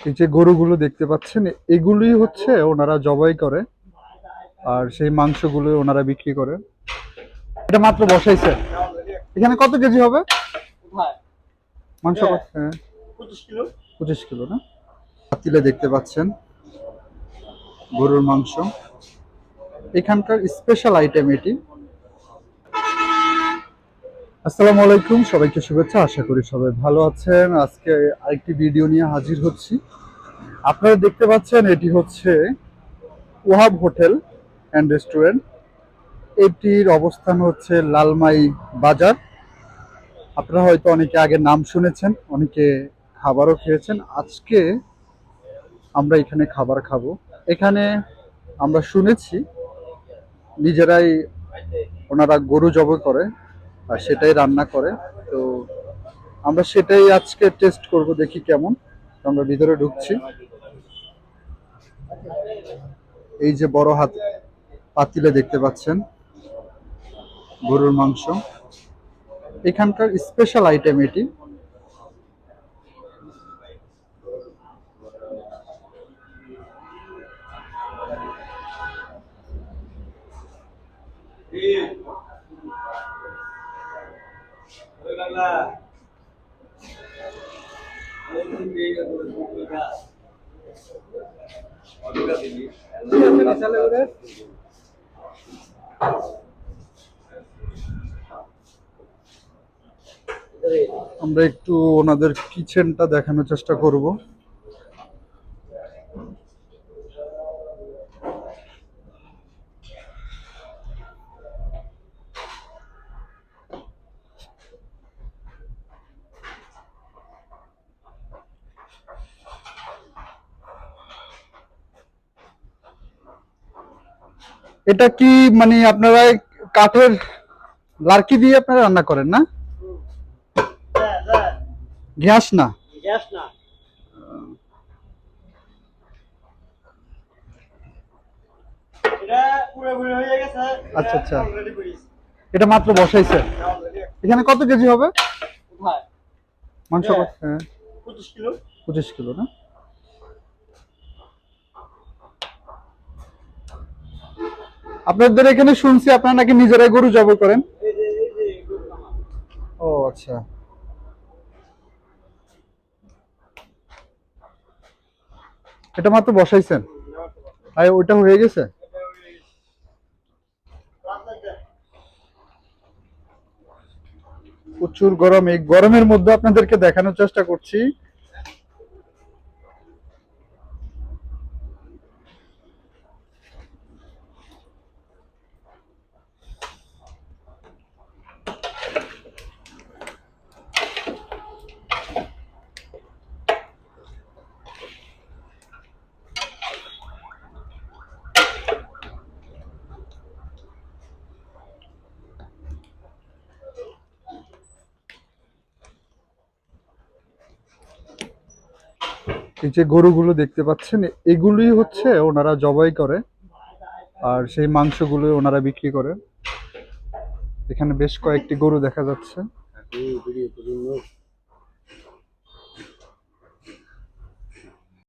এই যে গরুগুলো দেখতে পাচ্ছেন এগুলোই হচ্ছে ওনারা জবাই করে আর সেই মাংসগুলো ওনারা বিক্রি করে। এটা মাত্র বসাইছে। এখানে কত কেজি হবে? মাংস হ্যাঁ। হ্যাঁ। পঁচিশ কিলো। পঁচিশ কিলো না? পাতিলে দেখতে পাচ্ছেন গরুর মাংস। এখানকার স্পেশাল আইটেম এটি। আসসালামু আলাইকুম, সবাইকে শুভেচ্ছা, আশা করি সবাই ভালো আছেন। আজকে আরেকটি ভিডিও নিয়ে হাজির হচ্ছি। আপনারা দেখতে পাচ্ছেন, এটি হচ্ছে ওয়াহাব হোটেল অ্যান্ড রেস্টুরেন্ট এটির অবস্থান হচ্ছে লালমাই বাজার। আপনারা হয়তো অনেকে আগে নাম শুনেছেন, অনেকে খাবারও খেয়েছেন। আজকে আমরা এখানে খাবার খাব। এখানে আমরা শুনেছি, নিজেরাই ওনারা গরু জব করে। সেটাই রান্না করে। তো আমরা সেটাই আজকে টেস্ট করব, দেখি কেমন। আমরা ভিতরে ঢুকছি। এই যে বড় হাত পাতিলে দেখতে পাচ্ছেন, গরুর মাংস। এখানকার স্পেশাল আইটেম এটি। আমরা একটু ওনাদের কিচেনটা দেখানোর চেষ্টা করব। এটা কি মানে আপনারা কাঠের লার্কি দিয়ে আপনারা রান্না করেন না? গ্যাস না? গ্যাস আচ্ছা, আচ্ছা। এটা মাত্র বসাইছে। এখানে কত কেজি হবে? মাংস। হ্যাঁ। পঁচিশ কিলো। পঁচিশ কিলো না? আপনাদের এখানে শুনছি আপনারা নাকি নিজেরাই গরু জব করেন। ও আচ্ছা। এটা মাত্র বসাইছেন? আর, ওইটা হয়ে গেছে? প্রচুর গরম এই গরমের মধ্যে আপনাদেরকে দেখানোর চেষ্টা করছি। এই যে গরুগুলো দেখতে পাচ্ছেন, এগুলোই হচ্ছে ওনারা জবাই করে। আর সেই মাংসগুলো ওনারা বিক্রি করে। এখানে বেশ কয়েকটি গরু দেখা যাচ্ছে।